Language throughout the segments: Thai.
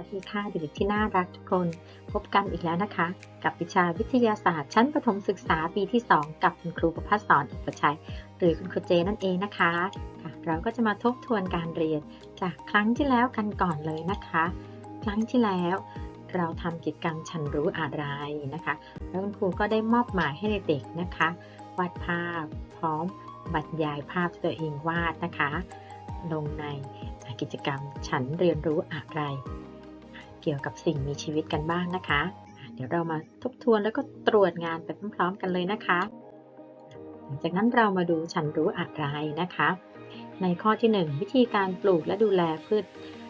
วัสดีค่ะเด็กที่น่ารักทุกคน พบกันอีกแล้วนะคะ กับวิชาวิทยาศาสตร์ ชั้นประถมศึกษาปีที่ 2 กับคุณครูประภัสสอนอุปชัย หรือคุณครูเจนั่นเองนะคะค่ะเราก็จะมาทบทวนการเรียน จากครั้งที่แล้วกันก่อนเลยนะคะ ครั้งที่แล้ว เราทำกิจกรรมฉันรู้อะไรนะคะ แล้วคุณครูก็ได้มอบหมายให้เด็กๆนะคะวาดภาพพร้อมบรรยายภาพตัวเองวาดนะคะ ลงในกิจกรรมฉันเรียนรู้อะไร เกี่ยวกับสิ่งมีชีวิตกันบ้างนะคะ เดี๋ยวเรามาทบทวนแล้วก็ตรวจงานไปพร้อมๆกันเลยนะคะ หลังจากนั้นเรามาดูฉันรู้อะไรนะคะ ในข้อที่ 1 วิธีการปลูกและดูแลพืช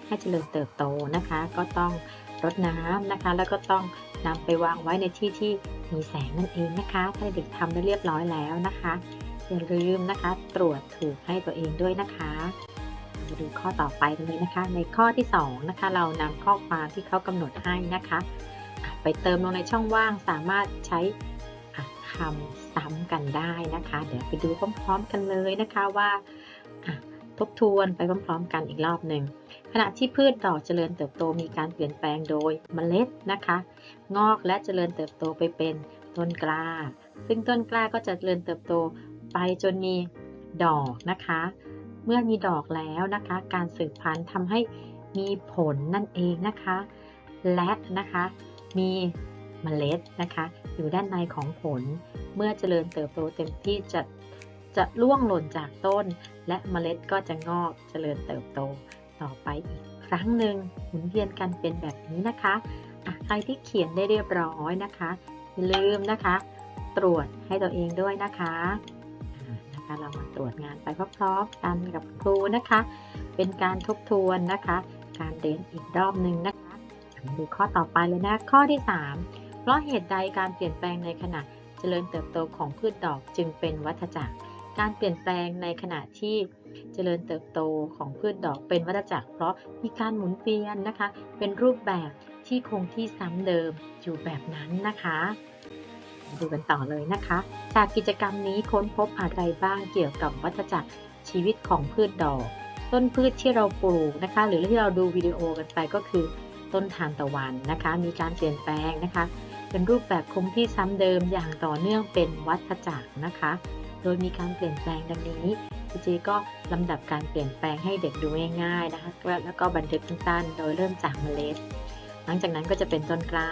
ให้เจริญเติบโตนะคะ ก็ต้องรดน้ำนะคะ แล้วก็ต้องนำไปวางไว้ในที่ที่มีแสงนั่นเองนะคะ ถ้าเด็กทำได้เรียบร้อยแล้วนะคะ อย่าลืมนะคะ ตรวจถูกให้ตัวเองด้วยนะคะ ดูข้อต่อไปกันเลยนะคะ ในข้อที่2นะคะเรานำข้อความที่เขากำหนดให้นะคะ ไปเติมลงในช่องว่างสามารถใช้คำซ้ำกันได้นะคะ เดี๋ยวไปดูพร้อมๆกันเลยนะคะว่าทบทวนไปพร้อมๆกันอีกรอบหนึ่งขณะที่พืชดอกเจริญเติบโตมีการเปลี่ยนแปลงโดยเมล็ดนะคะ งอกและเจริญเติบโตไปเป็นต้นกล้า ซึ่งต้นกล้าก็จะเจริญเติบโตไปจนมีดอกนะคะ เมื่อมีดอกแล้วนะคะ การสืบพันธุ์ทำให้มีผลนั่นเองนะคะ และนะคะมีเมล็ดนะคะ อยู่ด้านในของผล เมื่อเจริญเติบโตเต็มที่จะจะล่วงหล่นจากต้น และเมล็ดก็จะงอกเจริญเติบโตต่อไปอีกครั้งหนึ่งหมุนเวียนกันเป็นแบบนี้นะคะะใครที่เขียนได้เรียบร้อยนะคะอย่าลืมนะคะ ตรวจให้ตัวเองด้วยนะคะ เรามาตรวจงานไปพร้อมๆกันกับครูนะคะ เป็นการทบทวนนะคะ การเรียนอีกรอบหนึ่งนะคะดูข้อต่อไปเลยนะข้อที่ 3 เพราะเหตุใดการเปลี่ยนแปลงในขณะเจริญเติบโตของพืชดอกจึงเป็นวัฏจักร การเปลี่ยนแปลงในขณะที่เจริญเติบโตของพืชดอกเป็นวัฏจักร เพราะมีการหมุนเวียนนะคะ เป็นรูปแบบที่คงที่ซ้ำเดิมอยู่แบบนั้นนะคะ ดูกันต่อเลยนะคะ จากกิจกรรมนี้ค้นพบอะไรบ้างเกี่ยวกับวัฏจักรชีวิตของพืชดอก ต้นพืชที่เราปลูกนะคะ หรือที่เราดูวิดีโอกันไปก็คือ ต้นทานตะวันนะคะ มีการเปลี่ยนแปลงนะคะ เป็นรูปแบบคงที่ซ้ำเดิมอย่างต่อเนื่องเป็นวัฏจักรนะคะ โดยมีการเปลี่ยนแปลงดังนี้พี่เจก็ลำดับการเปลี่ยนแปลงให้เด็กดูง่ายๆนะคะ แล้วก็บันทึกสั้นๆโดยเริ่มจากเมล็ด หลังจากนั้นก็จะเป็นต้นกล้า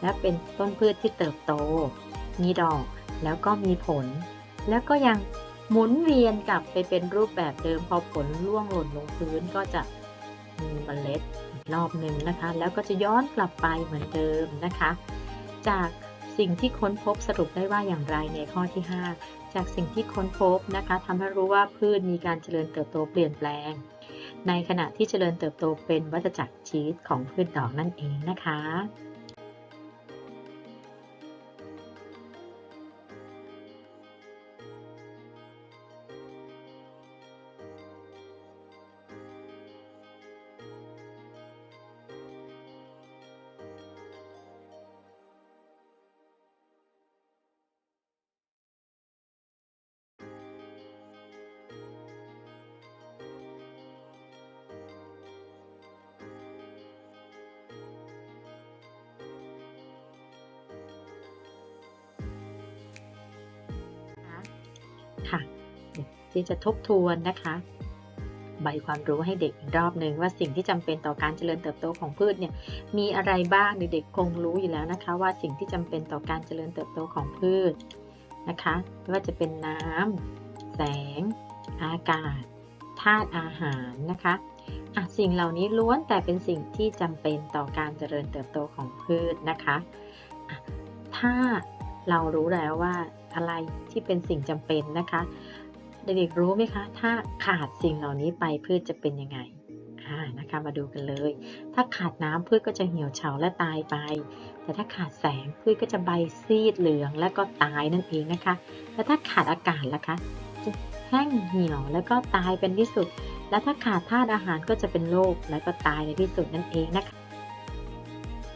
และเป็นต้นพืชที่เติบโต มีดอกแล้วก็มีผล แล้วก็ยังหมุนเวียนกลับไปเป็นรูปแบบเดิมพอผลร่วงหล่นลงพื้นก็จะมีเมล็ดอีกรอบหนึ่งนะคะ แล้วก็จะย้อนกลับไปเหมือนเดิมนะคะ จากสิ่งที่ค้นพบสรุปได้ว่าอย่างไรในข้อที่ 5 จากสิ่งที่ค้นพบนะคะทำให้รู้ว่าพืชมีการเจริญเติบโตเปลี่ยนแปลง ในขณะที่เจริญเติบโตเป็นวัฏจักรชีวิตของพืชดอกนั่นเองนะคะค่ะ ที่จะทบทวนนะคะ ใบความรู้ให้เด็กอีกรอบหนึ่งว่าสิ่งที่จำเป็นต่อการเจริญเติบโตของพืชเนี่ยมีอะไรบ้างเด็กๆคงรู้อยู่แล้วนะคะ ว่าสิ่งที่จำเป็นต่อการเจริญเติบโตของพืชนะคะไม่ว่าจะเป็นน้ำแสง อากาศธาตุอาหารนะคะอะสิ่งเหล่านี้ล้วนแต่เป็นสิ่งที่จำเป็นต่อการเจริญเติบโตของพืชนะคะะถ้าเรารู้แล้วว่าอะไรที่เป็นสิ่งจำเป็นนะคะ เด็กๆรู้ไหมคะ ถ้าขาดสิ่งเหล่านี้ไปพืชจะเป็นยังไงอ่านะคะมาดูกันเลย ถ้าขาดน้ำพืชก็จะเหี่ยวเฉาและตายไป แต่ถ้าขาดแสงพืชก็จะใบซีดเหลืองและก็ตายนั่นเองนะคะ แล้วถ้าขาดอากาศล่ะคะจะแห้งเหี่ยวแล้วก็ตายเป็นที่สุด และถ้าขาดธาตุอาหารก็จะเป็นโรคและก็ตายในที่สุดนั่นเองนะคะ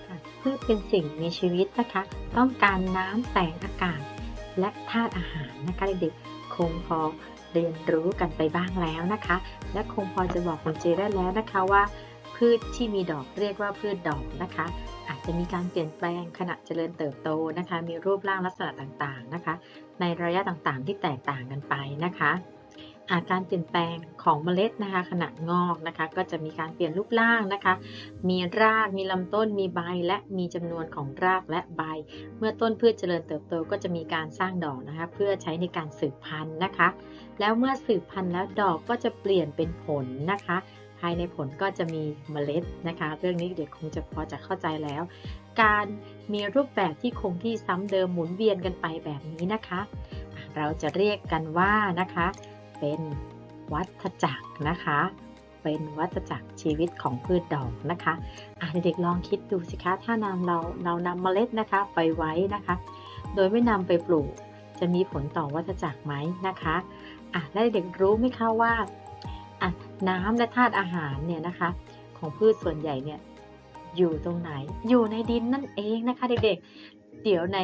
ค่ะพืชเป็นสิ่งมีชีวิตนะคะ ต้องการน้ำแสงอากาศ และธาตุอาหารนะคะเด็กๆคงพอ เรียนรู้กันไปบ้างแล้วนะคะ และคงพอจะบอกคุณเจได้แล้วนะคะว่า พืชที่มีดอกเรียกว่าพืชดอกนะคะ อาจจะมีการเปลี่ยนแปลงขณะเจริญเติบโตนะคะ มีรูปร่างลักษณะต่างๆนะคะ ในระยะต่างๆที่แตกต่างกันไปนะคะ การเปลี่ยนแปลงของเมล็ดนะคะขณะงอกนะคะ ก็จะมีการเปลี่ยนรูปร่างนะคะ มีรากมีลำต้นมีใบและมีจำนวนของรากและใบ เมื่อต้นพืชเจริญเติบโตก็จะมีการสร้างดอกนะคะ เพื่อใช้ในการสืบพันธุ์นะคะ แล้วเมื่อสืบพันธุ์แล้วดอกก็จะเปลี่ยนเป็นผลนะคะ ภายในผลก็จะมีเมล็ดนะคะ เรื่องนี้เด็กคงจะพอจะเข้าใจแล้ว การมีรูปแบบที่คงที่ซ้ำเดิมหมุนเวียนกันไปแบบนี้นะคะอะเราจะเรียกกันว่านะคะ เป็นวัฏจักรนะคะ เป็นวัฏจักรชีวิตของพืชดอกนะคะอะเด็กๆลองคิดดูสิคะ ถ้านำเราเรานำเมล็ดนะคะไปไว้นะคะ โดยไม่นำไปปลูก จะมีผลต่อวัฏจักรไหมนะคะอะและเด็กรู้ไหมคะว่าอะน้ำและธาตุอาหารเนี่ยนะคะ ของพืชส่วนใหญ่เนี่ยอยู่ตรงไหน อยู่ในดินนั่นเองนะคะ เด็กๆ เดี๋ยวใน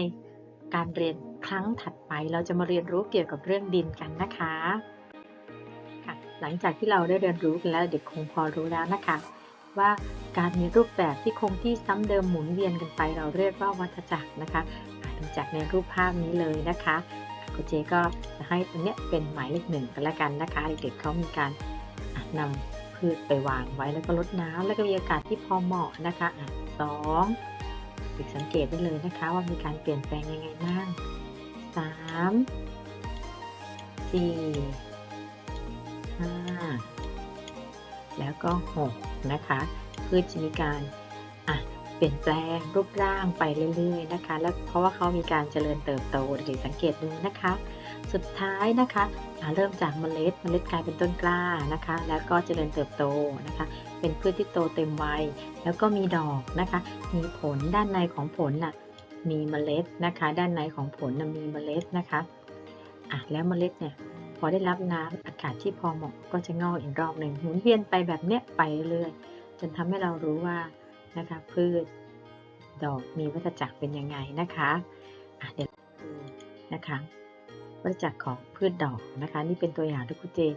การเรียนครั้งถัดไปเราจะมาเรียนรู้เกี่ยวกับเรื่องดินกันนะคะค่ะ หลังจากที่เราได้เรียนรู้กันแล้วเด็กคงพอรู้แล้วนะคะ ว่าการมีรูปแบบที่คงที่ซ้ำเดิมหมุนเวียนกันไป เราเรียกว่าวัฏจักรนะคะดูจากในรูปภาพนี้เลยนะคะคุณเจก็จะให้ตัวเนี้ยเป็นหมายเลขหนึ่งกันละกันนะคะ เด็กๆเขามีการอะนำพืชไปวางไว้แล้วก็รดน้ำแล้วก็มีอากาศที่พอเหมาะนะคะอะสองเด็กสังเกตได้เลยนะคะว่ามีการเปลี่ยนแปลงยังไงบ้างสามสี่ ห้าแล้วก็ 6 นะคะ พืชจะมีการอะเปลี่ยนแปลงรูปร่างไปเรื่อยๆนะคะ แล้วเพราะว่าเขามีการเจริญเติบโตเด็กๆสังเกตดูนะคะ สุดท้ายนะคะะเริ่มจากเมล็ดเมล็ดกลายเป็นต้นกล้านะคะ แล้วก็เจริญเติบโตนะคะ เป็นพืชที่โตเต็มวัยแล้วก็มีดอกนะคะ มีผลด้านในของผลน่ะมีเมล็ดนะคะ ด้านในของผลนะมีเมล็ดนะคะอะแล้วเมล็ดเนี่ย พอได้รับน้ำอากาศที่พอเหมาะก็จะงอกอีกรอบหนึ่งหมุนเวียนไปแบบเนี้ยไปเรื่อยจนทำให้เรารู้ว่านะคะพืชดอกมีวัฏจักรเป็นยังไงนะคะะเดี๋ยวนะคะวัฏจักรของพืชดอกนะคะ นี่เป็นตัวอย่างที่ครูเจย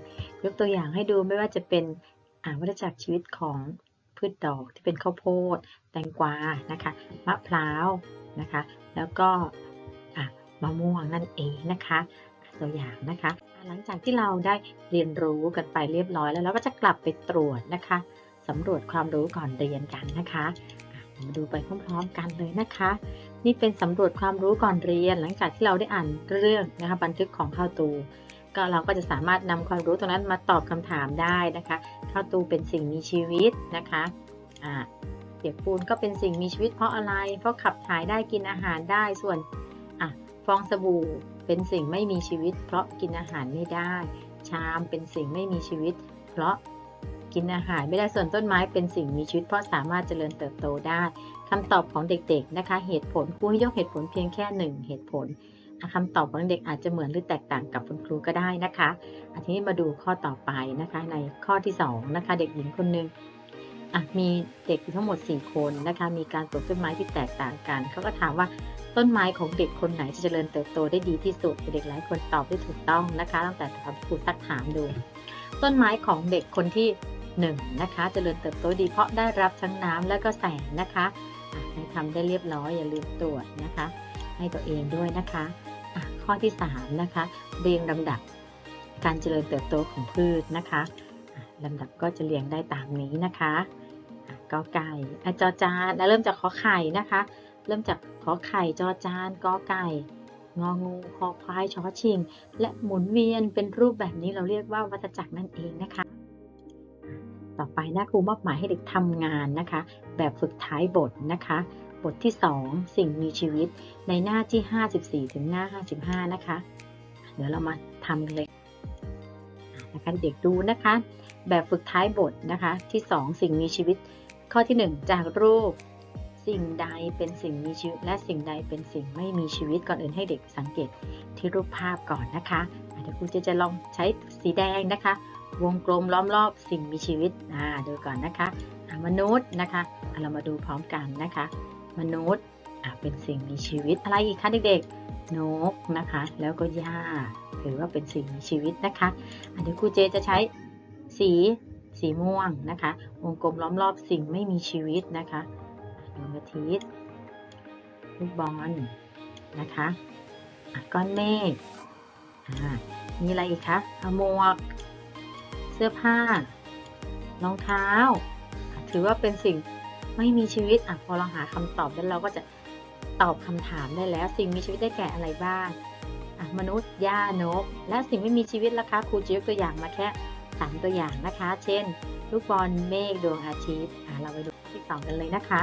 กตัวอย่างให้ดูไม่ว่าจะเป็นอ่าวัฏจักรชีวิตของพืชดอกที่เป็นข้าวโพด แตงกวานะคะมะพร้าวนะคะ แล้วก็อะมะม่วงนั่นเองนะคะ ตัวอย่างนะคะ หลังจากที่เราได้เรียนรู้กันไปเรียบร้อยแล้วเราก็จะกลับไปตรวจนะคะสำรวจความรู้ก่อนเรียนกันนะคะมาดูไปพร้อมๆกันเลยนะคะ นี่เป็นสำรวจความรู้ก่อนเรียน หลังจากที่เราได้อ่านเรื่องนะคะบันทึกของข้าวตูก็เราก็จะสามารถนำความรู้ตรงนั้นมาตอบคำถามได้นะคะข้าวตูเป็นสิ่งมีชีวิตนะคะอ่าเปียกปูนก็เป็นสิ่งมีชีวิตเพราะอะไร เพราะขับถ่ายได้กินอาหารได้ส่วน ฟองสบู่เป็นสิ่งไม่มีชีวิต เพราะกินอาหารไม่ได้ ชามเป็นสิ่งไม่มีชีวิต เพราะกินอาหารไม่ได้ส่วนต้นไม้เป็นสิ่งมีชีวิต เพราะสามารถเจริญเติบโตได้คำตอบของเด็กๆนะคะ เหตุผลครูให้ยกเหตุผลเพียงแค่หนึ่งเหตุผลอะคำตอบของเด็กอาจจะเหมือนหรือแตกต่างกับคุณครูก็ได้นะคะอันนี้มาดูข้อต่อไปนะคะ ในข้อที่สองนะคะเด็กหญิงคนหนึ่งมีเด็กอยู่ทั้งหมด 4 คนนะคะ มีการปลูกต้นไม้ที่แตกต่างกัน เขาก็ถามว่า ต้นไม้ของเด็กคนไหนจะเจริญเติบโตได้ดีที่สุด เด็กหลายคนตอบได้ถูกต้องนะคะ ตั้งแต่ตอนที่ครูซักถามดู ต้นไม้ของเด็กคนที่หนึ่งนะคะเจริญเติบโตดีเพราะได้รับทั้งน้ำและก็แสงนะคะให้ทำได้เรียบร้อยอย่าลืมตรวจนะคะ ให้ตัวเองด้วยนะคะะข้อที่3นะคะเรียงลำดับการเจริญเติบโตของพืชนะคะะลำดับก็จะเรียงได้ตามนี้นะคะะกอไก่อจอจานแล้วเริ่มจากขอไข่นะคะ เริ่มจากขอไข่จอจานกอไก่ งองูคอควายชอชิง และหมุนเวียนเป็นรูปแบบนี้เราเรียกว่าวัฏจักรนั่นเองนะคะ ต่อไปนะครูมอบหมายให้เด็กทำงานนะคะ แบบฝึกท้ายบทนะคะ บทที่ 2 สิ่งมีชีวิตในหน้าที่ 54 ถึงหน้า 55 นะคะ เดี๋ยวเรามาทำเลยนะคะเด็กดูนะคะ แบบฝึกท้ายบทนะคะที่ 2 สิ่งมีชีวิตข้อที่ 1 จากรูป สิ่งใดเป็นสิ่งมีชีวิต และสิ่งใดเป็นสิ่งไม่มีชีวิตก่อนอื่นให้เด็กสังเกตที่รูปภาพก่อนนะคะเดี๋ยวครูจะจะลองใช้สีแดงนะคะ วงกลมล้อมรอบสิ่งมีชีวิตอ่าดูก่อนนะคะมนุษย์นะคะเรามาดูพร้อมกันนะคะ มนุษย์อะเป็นสิ่งมีชีวิตอะไรอีกคะเด็กๆนกนะคะ แล้วก็หญ้าถือว่าเป็นสิ่งมีชีวิตนะคะอันนี้ครูเจจะใช้สีสีม่วงนะคะ วงกลมล้อมรอบสิ่งไม่มีชีวิตนะคะ ดวงอาทิตย์ลูกบอลนะคะอะก้อนเมฆอ่ามีอะไรอีกคะอะหมวก เสื้อผ้ารองเท้า ถือว่าเป็นสิ่งไม่มีชีวิตอะพอเราหาคำตอบแล้วเราก็จะตอบคำถามได้แล้ว สิ่งมีชีวิตได้แก่อะไรบ้างอะมนุษย์หญ้านก และสิ่งไม่มีชีวิตล่ะคะครูจะยกตัวอย่างมาแค่สามตัวอย่างนะคะ เช่น ลูกบอลเมฆดวงอาทิตย์อะเราไปดูที่สองกันเลยนะคะ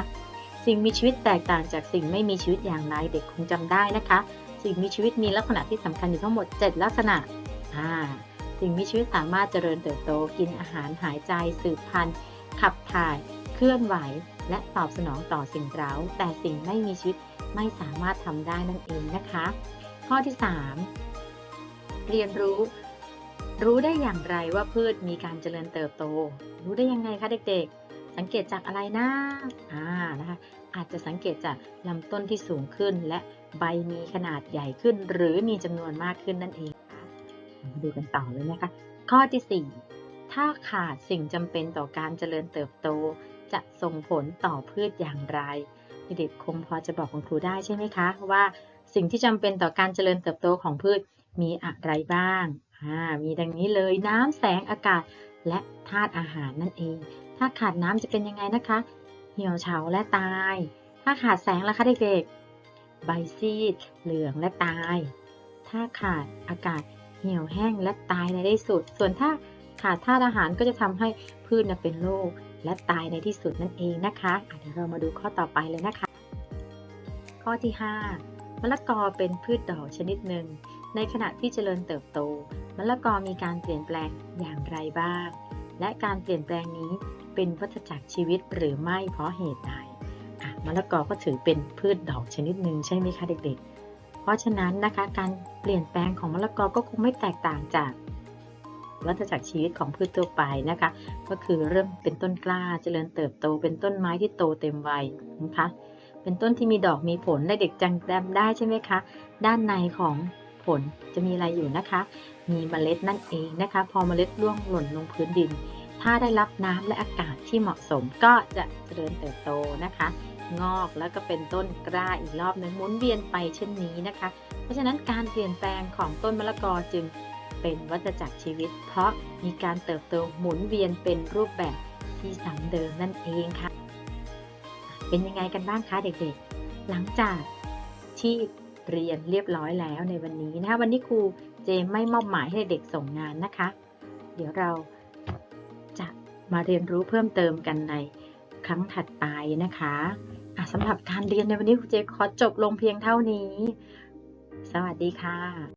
สิ่งมีชีวิตแตกต่างจากสิ่งไม่มีชีวิตอย่างไรเด็กคงจำได้นะคะ สิ่งมีชีวิตมีลักษณะที่สำคัญอยู่ทั้งหมด 7 ลักษณะอ่าสิ่งมีชีวิตสามารถเจริญเติบโตกินอาหารหายใจสืบพันธุ์ขับถ่ายเคลื่อนไหว และตอบสนองต่อสิ่งเร้า แต่สิ่งไม่มีชีวิตไม่สามารถทำได้นั่นเองนะคะ ข้อที่ 3 เรียนรู้ รู้ได้อย่างไรว่าพืชมีการเจริญเติบโต รู้ได้ยังไงคะเด็กๆ สังเกตจากอะไรนะอ่านะคะอาจจะสังเกตจากลำต้นที่สูงขึ้น และใบมีขนาดใหญ่ขึ้น หรือมีจำนวนมากขึ้นนั่นเองค่ะมาดูกันต่อเลยนะคะ ข้อที่ 4 ถ้าขาดสิ่งจำเป็นต่อการเจริญเติบโต จะส่งผลต่อพืชอย่างไรเด็กคงพอจะบอกคุณครูได้ใช่ไหมคะว่าสิ่งที่จำเป็นต่อการเจริญเติบโตของพืชมีอะไรบ้างอ่ามีดังนี้เลยน้ำแสงอากาศและธาตุอาหารนั่นเอง ถ้าขาดน้ำจะเป็นยังไงนะคะ เหี่ยวเฉาและตาย ถ้าขาดแสงล่ะคะเด็กๆ ใบซีด เหลืองและตาย ถ้าขาดอากาศเหี่ยวแห้งและตายในที่สุด ส่วนถ้าขาดธาตุอาหารก็จะทำให้พืชน่ะเป็นโรคและตายในที่สุดนั่นเองนะคะอะเดี๋ยวเรามาดูข้อต่อไปเลยนะคะ ข้อที่ 5 มะละกอเป็นพืชดอกชนิดหนึ่ง ในขณะที่เจริญเติบโต มะละกอมีการเปลี่ยนแปลงอย่างไรบ้าง และการเปลี่ยนแปลงนี้ เป็นวัฏจักรชีวิตหรือไม่เพราะเหตุใดะมะละกอก็ถือเป็นพืชดอกชนิดหนึ่งใช่ไหมคะเด็กๆ เพราะฉะนั้นนะคะการเปลี่ยนแปลงของมะละกอก็คงไม่แตกต่างจากวัฏจักรชีวิตของพืชทั่วไปนะคะ ก็คือเริ่มเป็นต้นกล้าเจริญเติบโต เป็นต้นไม้ที่โตเต็มวัยนะคะเป็นต้นที่มีดอกมีผลและเด็กจังจำได้ใช่ไหมคะ ด้านในของผลจะมีอะไรอยู่นะคะ มีเมล็ดนั่นเองนะคะ พอเมล็ดร่วงหล่นลงพื้นดิน ถ้าได้รับน้ำและอากาศที่เหมาะสมก็จะเจริญเติบโตนะคะ งอกแล้วก็เป็นต้นกล้าอีกรอบหนึ่งหมุนเวียนไปเช่นนี้นะคะ เพราะฉะนั้นการเปลี่ยนแปลงของต้นมะละกอจึงเป็นวัฏจักรชีวิต เพราะมีการเติบโตหมุนเวียนเป็นรูปแบบที่ซ้ำเดิมนั่นเองค่ะ เป็นยังไงกันบ้างคะเด็กๆ หลังจากที่เรียนเรียบร้อยแล้วในวันนี้นะคะวันนี้ครูเจมไม่มอบหมายให้เด็กส่งงานนะคะ เดี๋ยวเรา มาเรียนรู้เพิ่มเติมกันในครั้งถัดไปนะคะะสำหรับการเรียนในวันนี้ครูเจขอจบลงเพียงเท่านี้ สวัสดีค่ะ